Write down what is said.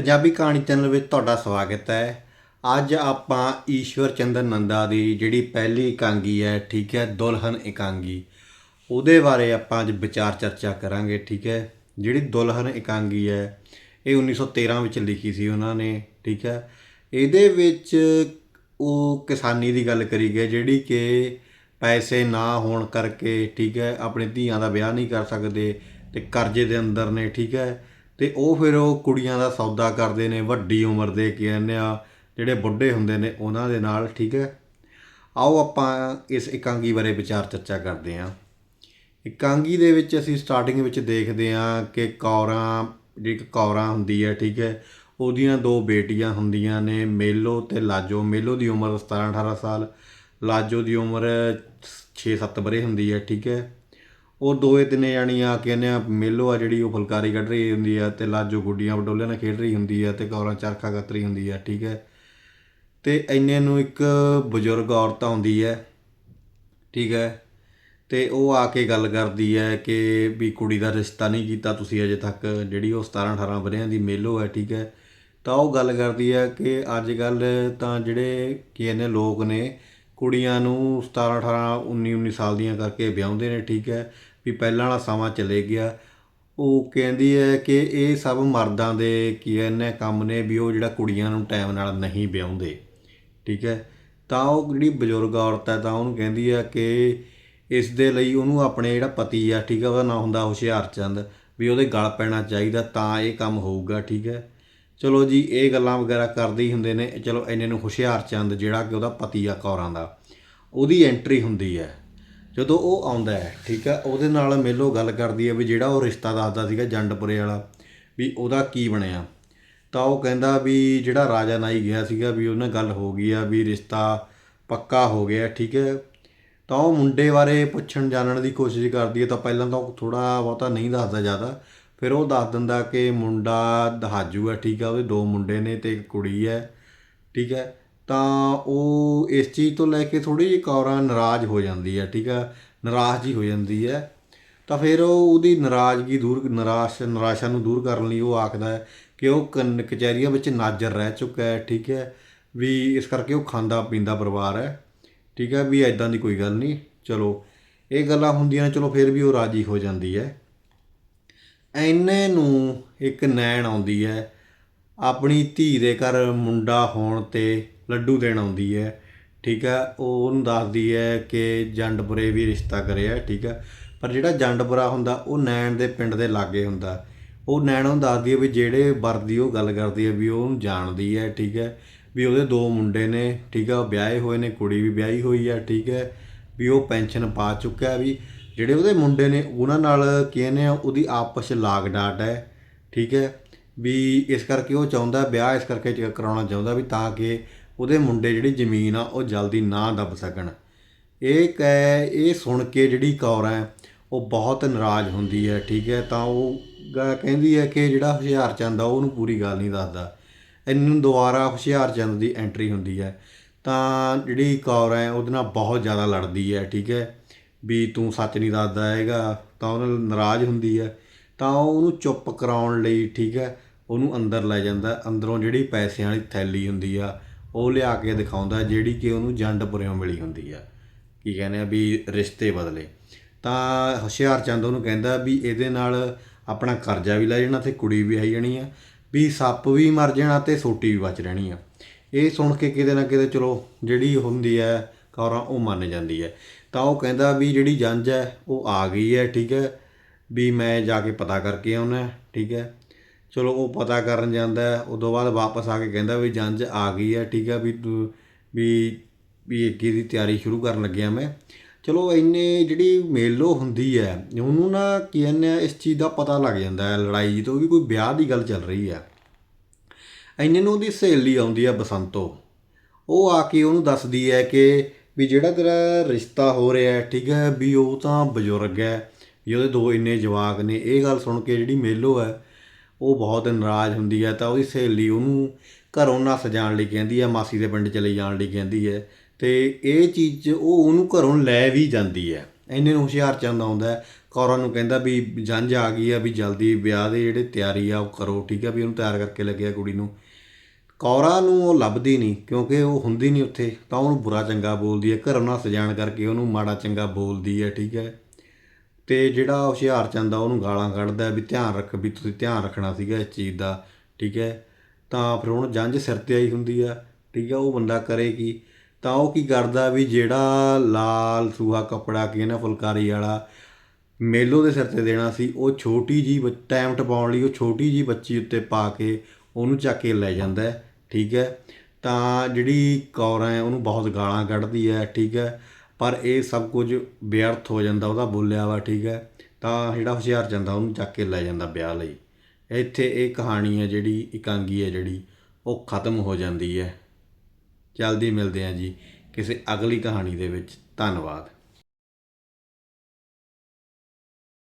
ਪੰਜਾਬੀ ਕਹਾਣੀ ਚੈਨਲ ਵਿੱਚ ਤੁਹਾਡਾ ਸਵਾਗਤ ਹੈ। ਅੱਜ ਆਪਾਂ ਈਸ਼ਵਰ ਚੰਦਰ ਨੰਦਾ ਦੀ ਜਿਹੜੀ ਪਹਿਲੀ ਇਕਾਂਗੀ ਹੈ, ਠੀਕ ਹੈ, ਦੁਲਹਨ ਇਕਾਂਗੀ, ਉਹਦੇ ਬਾਰੇ ਆਪਾਂ ਅੱਜ ਵਿਚਾਰ ਚਰਚਾ ਕਰਾਂਗੇ, ਠੀਕ ਹੈ। ਜਿਹੜੀ ਦੁਲਹਨ ਇਕਾਂਗੀ ਹੈ, ਇਹ 1913 ਵਿੱਚ ਲਿਖੀ ਸੀ ਉਹਨਾਂ ਨੇ, ਠੀਕ ਹੈ। ਇਹਦੇ ਵਿੱਚ ਉਹ ਕਿਸਾਨੀ ਦੀ ਗੱਲ ਕਰੀ ਗਈ, ਜਿਹੜੀ ਕਿ ਪੈਸੇ ਨਾ ਹੋਣ ਕਰਕੇ, ਠੀਕ ਹੈ, ਆਪਣੇ ਧੀਆਂ ਦਾ ਵਿਆਹ ਨਹੀਂ ਕਰ ਸਕਦੇ ਤੇ ਕਰਜ਼ੇ ਦੇ ਅੰਦਰ ਨੇ, ਠੀਕ ਹੈ। ਤੇ ਉਹ ਫਿਰ ਉਹ ਕੁੜੀਆਂ ਦਾ ਸੌਦਾ ਕਰਦੇ ਨੇ, ਵੱਡੀ ਉਮਰ ਦੇ ਕਹਿੰਦੇ ਆ, ਜਿਹੜੇ ਬੁੱਢੇ ਹੁੰਦੇ ਨੇ, ਉਹਨਾਂ ਦੇ ਨਾਲ, ਠੀਕ ਹੈ? ਆਓ ਆਪਾਂ ਇਸ ਇਕਾਂਗੀ ਬਾਰੇ ਵਿਚਾਰ ਚਰਚਾ ਕਰਦੇ ਹਾਂ। ਇਕਾਂਗੀ ਦੇ ਵਿੱਚ ਅਸੀਂ ਸਟਾਰਟਿੰਗ ਵਿੱਚ ਦੇਖਦੇ ਹਾਂ ਕਿ ਕੌਰਾਂ, ਜਿਹੜੀ ਇੱਕ ਕੌਰਾਂ ਹੁੰਦੀ ਹੈ, ਠੀਕ ਹੈ? ਉਹਦੀਆਂ ਦੋ ਬੇਟੀਆਂ ਹੁੰਦੀਆਂ ਨੇ, ਮੇਲੋ ਤੇ ਲਾਜੋ। ਮੇਲੋ ਦੀ ਉਮਰ 17 18 ਸਾਲ, ਲਾਜੋ ਦੀ ਉਮਰ 6-7 ਬਰੇ ਹੁੰਦੀ ਹੈ, ਠੀਕ ਹੈ? ਉਹ ਦੋਏ ਤਿੰਨੇ ਜਾਣੀਆਂ ਕਹਿੰਦੇ ਆ ਮੇਲੋ ਆ ਜਿਹੜੀ ਉਹ ਫੁਲਕਾਰੀ ਕੱਢ ਰਹੀ ਹੁੰਦੀ ਆ ਤੇ ਲਾਜੋ ਗੁੱਡੀਆਂ ਬਡੋਲਿਆਂ ਨਾਲ ਖੇਡ ਰਹੀ ਹੁੰਦੀ ਆ ਤੇ ਕੌਰਾਂ ਚਰਖਾ ਕੱਤ ਰਹੀ ਹੁੰਦੀ ਆ, ਠੀਕ ਹੈ? ਤੇ ਇੰਨੇ ਨੂੰ ਇੱਕ ਬਜ਼ੁਰਗ ਔਰਤ ਆਉਂਦੀ ਹੈ, ਠੀਕ ਹੈ? ਤੇ ਉਹ ਆ ਕੇ ਗੱਲ ਕਰਦੀ ਹੈ ਕਿ ਵੀ ਕੁੜੀ ਦਾ ਰਿਸ਼ਤਾ ਨਹੀਂ ਕੀਤਾ ਤੁਸੀਂ ਅਜੇ ਤੱਕ, ਜਿਹੜੀ ਉਹ 17 18 ਵਰਿਆਂ ਦੀ ਮੇਲੋ ਹੈ, ਠੀਕ ਹੈ? ਤਾਂ ਉਹ ਗੱਲ ਕਰਦੀ ਹੈ ਕਿ ਅੱਜ ਕੱਲ ਤਾਂ ਜਿਹੜੇ ਕੀ ਕਹਿੰਦੇ ਲੋਕ ਨੇ, ਕੁੜੀਆਂ ਨੂੰ 17 18 19 19 ਸਾਲ ਦੀਆਂ ਕਰਕੇ ਵਿਆਹੁੰਦੇ ਨੇ, ਠੀਕ ਹੈ? ਵੀ ਪਹਿਲਾਂ ਵਾਲਾ ਸਮਾਂ ਚਲੇ ਗਿਆ। ਉਹ ਕਹਿੰਦੀ ਹੈ ਕਿ ਇਹ ਸਭ ਮਰਦਾਂ ਦੇ ਕੀ ਕਹਿੰਦੇ ਕੰਮ ਨੇ ਵੀ ਉਹ ਜਿਹੜਾ ਕੁੜੀਆਂ ਨੂੰ ਟਾਈਮ ਨਾਲ ਨਹੀਂ ਵਿਆਹੁੰਦੇ। ਠੀਕ ਹੈ? ਤਾਂ ਉਹ ਜਿਹੜੀ ਬਜ਼ੁਰਗ ਔਰਤ ਹੈ ਤਾਂ ਉਹਨੂੰ ਕਹਿੰਦੀ ਹੈ ਕਿ ਇਸ ਦੇ ਲਈ ਉਹਨੂੰ ਆਪਣੇ ਜਿਹੜਾ ਪਤੀ ਆ, ਠੀਕ ਹੈ ਉਹਦਾ ਨਾਂ ਹੁੰਦਾ ਹੁਸ਼ਿਆਰਚੰਦ ਵੀ ਉਹਦੇ ਗਲ ਪੈਣਾ ਚਾਹੀਦਾ ਤਾਂ ਇਹ ਕੰਮ ਹੋਊਗਾ, ਠੀਕ ਹੈ? ਚਲੋ ਜੀ, ਇਹ ਗੱਲਾਂ ਵਗੈਰਾ ਕਰਦੇ ਹੀ ਹੁੰਦੇ ਨੇ। ਚਲੋ ਇੰਨੇ ਨੂੰ ਹੁਸ਼ਿਆਰਚੰਦ ਜਿਹੜਾ ਕਿ ਉਹਦਾ ਪਤੀ ਆ ਕੌਰਾਂ ਦਾ। ਉਹਦੀ ਐਂਟਰੀ ਹੁੰਦੀ ਹੈ। ਜਦੋਂ ਉਹ ਆਉਂਦਾ ਹੈ, ਠੀਕ ਹੈ, ਉਹਦੇ ਨਾਲ ਮੇਲੋ ਗੱਲ ਕਰਦੀ ਹੈ ਵੀ ਜਿਹੜਾ ਉਹ ਰਿਸ਼ਤਾ ਦੱਸਦਾ ਸੀਗਾ ਜੰਡਪੁਰੇ ਵਾਲਾ ਵੀ ਉਹਦਾ ਕੀ ਬਣਿਆ। ਤਾਂ ਉਹ ਕਹਿੰਦਾ ਵੀ ਜਿਹੜਾ ਰਾਜਾ ਨਾਈ ਗਿਆ ਸੀਗਾ ਵੀ ਉਹਨਾਂ ਗੱਲ ਹੋ ਗਈ ਆ ਵੀ ਰਿਸ਼ਤਾ ਪੱਕਾ ਹੋ ਗਿਆ, ਠੀਕ ਹੈ। ਤਾਂ ਉਹ ਮੁੰਡੇ ਬਾਰੇ ਪੁੱਛਣ ਜਾਣਨ ਦੀ ਕੋਸ਼ਿਸ਼ ਕਰਦੀ ਹੈ, ਤਾਂ ਪਹਿਲਾਂ ਤਾਂ ਉਹ ਥੋੜਾ ਬਹੁਤਾ ਨਹੀਂ ਦੱਸਦਾ ਜ਼ਿਆਦਾ। ਫਿਰ ਉਹ ਦੱਸ ਦਿੰਦਾ ਕਿ ਮੁੰਡਾ ਦਹਾਜੂ ਹੈ, ਠੀਕ ਹੈ, ਉਹਦੇ ਦੋ ਮੁੰਡੇ ਨੇ ਤੇ ਇੱਕ ਕੁੜੀ ਹੈ, ਠੀਕ ਹੈ। ਤਾਂ ਉਹ ਇਸ ਚੀਜ਼ ਤੋਂ ਲੈ ਕੇ ਥੋੜੀ ਜਿਹੀ ਕੌਰਾਂ ਨਾਰਾਜ਼ ਹੋ ਜਾਂਦੀ ਹੈ, ਠੀਕ ਹੈ ਨਾਰਾਜ਼ ਜੀ ਹੋ ਜਾਂਦੀ ਹੈ। ਤਾਂ ਫਿਰ ਉਹ ਉਹਦੀ ਨਾਰਾਜ਼ਗੀ ਦੂਰ, ਨਿਰਾਸ਼, ਨਿਰਾਸ਼ਾ ਨੂੰ ਦੂਰ ਕਰਨ ਲਈ ਉਹ ਆਖਦਾ ਹੈ ਕਿ ਉਹ ਕਨ- ਕਚਹਿਰੀਆਂ ਵਿੱਚ ਨਾਜ਼ਰ ਰਹਿ ਚੁੱਕਾ ਹੈ, ਠੀਕ ਹੈ? ਵੀ ਇਸ ਕਰਕੇ ਉਹ ਖਾਂਦਾ, ਪੀਂਦਾ ਪਰਿਵਾਰ ਹੈ, ਠੀਕ ਹੈ? ਵੀ ਐਦਾਂ ਦੀ ਕੋਈ ਗੱਲ ਨਹੀਂ, ਚਲੋ। ਇਹ ਗੱਲਾਂ ਹੁੰਦੀਆਂ ਨੇ, ਚਲੋ ਫਿਰ ਵੀ ਉਹ ਰਾਜੀ ਹੋ ਜਾਂਦੀ ਹੈ। ਐਨੇ ਨੂੰ ਇੱਕ ਨੈਣ ਆਉਂਦੀ ਹੈ ਆਪਣੀ ਧੀ ਦੇ ਘਰ ਮੁੰਡਾ ਹੋਣ ਤੇ ਲੱਡੂ ਦੇਣ ਆਉਂਦੀ ਹੈ, ਠੀਕ ਹੈ? ਉਹ ਉਹਨੂੰ ਦੱਸਦੀ ਹੈ ਕਿ ਜੰਡਪੁਰੇ ਵੀ ਰਿਸ਼ਤਾ ਕਰਿਆ, ਠੀਕ ਹੈ? ਪਰ ਜਿਹੜਾ ਜੰਡਪੁਰਾ ਹੁੰਦਾ, ਉਹ ਨੈਣ ਦੇ ਪਿੰਡ ਦੇ ਲਾਗੇ ਹੁੰਦਾ। ਉਹ ਨੈਣ ਨੂੰ ਦੱਸਦੀ ਹੈ ਵੀ ਜਿਹੜੇ ਵਰਦੀ ਉਹ ਗੱਲ ਕਰਦੀ ਹੈ ਵੀ ਉਹ ਉਹਨੂੰ ਜਾਣਦੀ ਹੈ, ਠੀਕ ਹੈ? ਵੀ ਉਹਦੇ ਦੋ ਮੁੰਡੇ ਨੇ, ਠੀਕ ਹੈ? ਉਹ ਵਿਆਹੇ ਹੋਏ ਨੇ, ਕੁੜੀ ਵੀ ਵਿਆਹੀ ਹੋਈ ਹੈ, ਠੀਕ ਹੈ? ਵੀ ਉਹ ਪੈਨਸ਼ਨ ਪਾ ਚੁੱਕਿਆ ਵੀ ਜਿਹੜੇ ਉਹਦੇ ਮੁੰਡੇ ਨੇ, ਉਹਨਾਂ ਨਾਲ ਕਹਿੰਦੇ ਆ, ਉਹਦੀ ਆਪਸ ਲਾਗ ਡਾਟ ਹੈ, ਠੀਕ ਹੈ? ਵੀ ਇਸ ਕਰਕੇ ਉਹ ਚਾਹੁੰਦਾ, ਵਿਆਹ ਇਸ ਕਰਕੇ ਚ- ਕਰਾਉਣਾ ਚਾਹੁੰਦਾ ਵੀ ਤਾਂ ਕਿ ਉਹਦੇ ਮੁੰਡੇ ਜਿਹੜੀ ਜ਼ਮੀਨ ਆ, ਉਹ ਜਲਦੀ ਨਾ ਦੱਬ ਸਕਣ। ਇਹ ਕਹਿ ਇਹ ਸੁਣ ਕੇ ਜਿਹੜੀ ਕੌਰ ਹੈ, ਉਹ ਬਹੁਤ ਨਾਰਾਜ਼ ਹੁੰਦੀ ਹੈ, ਠੀਕ ਹੈ? ਤਾਂ ਉਹ ਗ- ਕਹਿੰਦੀ ਹੈ ਕਿ ਜਿਹੜਾ ਹੁਸ਼ਿਆਰ ਚੰਦ ਆ, ਉਹਨੂੰ ਪੂਰੀ ਗੱਲ ਨਹੀਂ ਦੱਸਦਾ। ਇਹਨੂੰ ਦੁਬਾਰਾ ਹੁਸ਼ਿਆਰ ਚੰਦ ਦੀ ਐਂਟਰੀ ਹੁੰਦੀ ਹੈ। ਤਾਂ ਜਿਹੜੀ ਕੌਰ ਹੈ, ਉਹਦੇ ਨਾਲ ਬਹੁਤ ਜ਼ਿਆਦਾ ਲੜਦੀ ਹੈ, ਠੀਕ ਹੈ? ਵੀ ਤੂੰ ਸੱਚ ਨਹੀਂ ਦੱਸਦਾ ਹੈਗਾ, ਤਾਂ ਉਹ ਨਾਲ ਨਾਰਾਜ਼ ਹੁੰਦੀ ਹੈ। ਤਾਂ ਉਹਨੂੰ ਚੁੱਪ ਕਰਾਉਣ ਲਈ, ਠੀਕ ਹੈ, ਉਹਨੂੰ ਅੰਦਰ ਲੈ ਜਾਂਦਾ। ਅੰਦਰੋਂ ਜਿਹੜੀ ਪੈਸਿਆਂ ਵਾਲੀ ਥੈਲੀ ਹੁੰਦੀ ਆ, ਉਹ ਲਿਆ ਕੇ ਦਿਖਾਉਂਦਾ, ਜਿਹੜੀ ਕਿ ਉਹਨੂੰ ਜੰਡਪੁਰਿਓਂ ਮਿਲੀ ਹੁੰਦੀ ਆ। ਕੀ ਕਹਿੰਦੇ ਆ ਵੀ ਰਿਸ਼ਤੇ ਬਦਲੇ। ਤਾਂ ਹੁਸ਼ਿਆਰ ਚੰਦ ਉਹਨੂੰ ਕਹਿੰਦਾ ਵੀ ਇਹਦੇ ਨਾਲ ਆਪਣਾ ਕਰਜ਼ਾ ਵੀ ਲੈ ਜਾਣਾ, ਤੇ ਕੁੜੀ ਵੀ ਆਈ ਜਾਣੀ ਆ। ਵੀ ਸੱਪ ਵੀ ਮਰ ਜਾਣਾ ਤੇ ਸੋਟੀ ਵੀ ਬਚ ਰਹਿਣੀ ਆ। ਇਹ ਸੁਣ ਕੇ ਕਿਤੇ ਨਾ ਕਿਤੇ ਚਲੋ ਜਿਹੜੀ ਹੁੰਦੀ ਹੈ ਕੌਰਾਂ ਉਹ ਮੰਨ ਜਾਂਦੀ ਹੈ ਤਾਂ ਉਹ ਕਹਿੰਦਾ ਵੀ ਜਿਹੜੀ ਜੰਜ ਹੈ ਉਹ ਆ ਗਈ ਹੈ ਠੀਕ ਹੈ। ਵੀ ਮੈਂ ਜਾ ਕੇ ਪਤਾ ਕਰਕੇ ਆਉਣਾ, ਠੀਕ ਹੈ? ਚਲੋ, ਉਹ ਪਤਾ ਕਰਨ ਜਾਂਦਾ ਹੈ ਉਦੋਂ ਬਾਅਦ ਵਾਪਸ ਆ ਕੇ ਕਹਿੰਦਾ ਵੀ ਜੰਜ ਆ ਗਈ ਹੈ, ਠੀਕ ਹੈ, ਵੀ ਤੂੰ, ਵੀ ਵੀ ਅੱਗੇ ਦੀ ਤਿਆਰੀ ਸ਼ੁਰੂ ਕਰਨ ਲੱਗਿਆ ਮੈਂ। ਚਲੋ, ਇੰਨੇ ਜਿਹੜੀ ਮੇਲੋ ਹੁੰਦੀ ਹੈ, ਉਹਨੂੰ ਨਾ ਕੀ ਕਹਿੰਦੇ ਆ, ਇਸ ਚੀਜ਼ ਦਾ ਪਤਾ ਲੱਗ ਜਾਂਦਾ ਹੈ, ਲੜਾਈ ਤੋਂ ਵੀ ਕੋਈ ਵਿਆਹ ਦੀ ਗੱਲ ਚੱਲ ਰਹੀ ਹੈ। ਇੰਨੇ ਨੂੰ ਉਹਦੀ ਸਹੇਲੀ ਆਉਂਦੀ ਹੈ ਬਸੰਤੋ। ਉਹ ਆ ਕੇ ਉਹਨੂੰ ਦੱਸਦੀ ਹੈ ਕਿ ਵੀ ਜਿਹੜਾ ਤੇਰਾ ਰਿਸ਼ਤਾ ਹੋ ਰਿਹਾ ਹੈ, ਠੀਕ ਹੈ, ਵੀ ਉਹ ਤਾਂ ਬਜ਼ੁਰਗ ਹੈ ਵੀ ਉਹਦੇ ਦੋ ਇੰਨੇ ਜਵਾਕ ਨੇ। ਇਹ ਗੱਲ ਸੁਣ ਕੇ ਜਿਹੜੀ ਮੇਲੋ ਹੈ, ਉਹ ਬਹੁਤ ਨਾਰਾਜ਼ ਹੁੰਦੀ ਹੈ। ਤਾਂ ਉਹਦੀ ਸਹੇਲੀ ਉਹਨੂੰ ਘਰੋਂ ਨਾ ਸਜਾਉਣ ਲਈ ਕਹਿੰਦੀ ਹੈ, ਮਾਸੀ ਦੇ ਪਿੰਡ ਚਲੇ ਜਾਣ ਲਈ ਕਹਿੰਦੀ ਹੈ। ਤੇ ਇਹ ਚੀਜ਼ 'ਚ ਉਹ ਉਹਨੂੰ ਘਰੋਂ ਲੈ ਵੀ ਜਾਂਦੀ ਹੈ। ਇੰਨੇ ਨੂੰ ਹੁਸ਼ਿਆਰ ਚੰਦ ਆਉਂਦਾ ਕੌਰਾਂ ਨੂੰ ਕਹਿੰਦਾ ਵੀ ਜੰਝ ਆ ਗਈ ਆ ਵੀ ਜਲਦੀ ਵਿਆਹ ਦੇ ਜਿਹੜੇ ਤਿਆਰੀ ਆ ਉਹ ਕਰੋ, ਠੀਕ ਆ ਵੀ ਉਹਨੂੰ ਤਿਆਰ ਕਰਕੇ ਲੱਗਿਆ ਕੁੜੀ ਨੂੰ। ਕੌਰਾਂ ਨੂੰ ਉਹ ਲੱਭਦੀ ਨਹੀਂ, ਕਿਉਂਕਿ ਉਹ ਹੁੰਦੀ ਨਹੀਂ ਉੱਥੇ। ਤਾਂ ਉਹਨੂੰ ਬੁਰਾ ਚੰਗਾ ਬੋਲਦੀ ਹੈ। ਘਰੋਂ ਨਾਲ ਸਜਾਣ ਕਰਕੇ ਉਹਨੂੰ ਮਾੜਾ ਚੰਗਾ ਬੋਲਦੀ ਹੈ, ਠੀਕ ਹੈ। ਤੇ ਜਿਹੜਾ ਹੁਸ਼ਿਆਰਚੰਦ ਆ, ਉਹਨੂੰ ਗਾਲਾਂ ਕੱਢਦਾ ਵੀ ਧਿਆਨ ਰੱਖ ਵੀ ਤੁਸੀਂ ਧਿਆਨ ਰੱਖਣਾ ਸੀਗਾ ਇਸ ਚੀਜ਼ ਦਾ, ਠੀਕ ਹੈ? ਤਾਂ ਫਿਰ ਹੁਣ ਜੰਝ ਸਿਰ ਤੇ ਆਈ ਹੁੰਦੀ ਆ, ਠੀਕ ਹੈ? ਉਹ ਬੰਦਾ ਕਰੇ ਕੀ? ਤਾਂ ਉਹ ਕੀ ਕਰਦਾ ਵੀ ਜਿਹੜਾ ਲਾਲ ਸੂਹਾ ਕੱਪੜਾ ਕੀ ਨਾ ਫੁਲਕਾਰੀ ਵਾਲਾ ਮੇਲੋ ਦੇ ਸਿਰ ਤੇ ਦੇਣਾ ਸੀ, ਉਹ ਛੋਟੀ ਜੀ ਟਾਈਮ ਟਪਾਉਣ ਲਈ ਉਹ ਛੋਟੀ ਜੀ ਬੱਚੀ ਉੱਤੇ ਪਾ ਕੇ ਉਹਨੂੰ ਚੱਕ ਕੇ ਲੈ ਜਾਂਦਾ ਠੀਕ ਹੈ? ਤਾਂ ਜਿਹੜੀ ਕੌਰਾਂ ਹੈ, ਉਹਨੂੰ ਬਹੁਤ ਗਾਲਾਂ ਕੱਢਦੀ ਹੈ, ਠੀਕ ਹੈ? ਪਰ ਇਹ ਸਭ ਕੁਝ ਵਿਅਰਥ ਹੋ ਜਾਂਦਾ, ਉਹਦਾ ਬੋਲਿਆ ਵਾ, ਠੀਕ ਹੈ। ਤਾਂ ਜਿਹੜਾ ਹੁਸ਼ਿਆਰ ਜਾਂਦਾ ਉਹਨੂੰ ਚੱਕ ਕੇ ਲੈ ਜਾਂਦਾ ਵਿਆਹ ਲਈ। ਇੱਥੇ ਇਹ ਕਹਾਣੀ ਹੈ ਜਿਹੜੀ, ਇਕਾਂਗੀ ਹੈ ਜਿਹੜੀ, ਉਹ ਖਤਮ ਹੋ ਜਾਂਦੀ ਹੈ। ਜਲਦੀ ਮਿਲਦੇ ਹਾਂ ਜੀ ਕਿਸੇ ਅਗਲੀ ਕਹਾਣੀ ਦੇ ਵਿੱਚ। ਧੰਨਵਾਦ।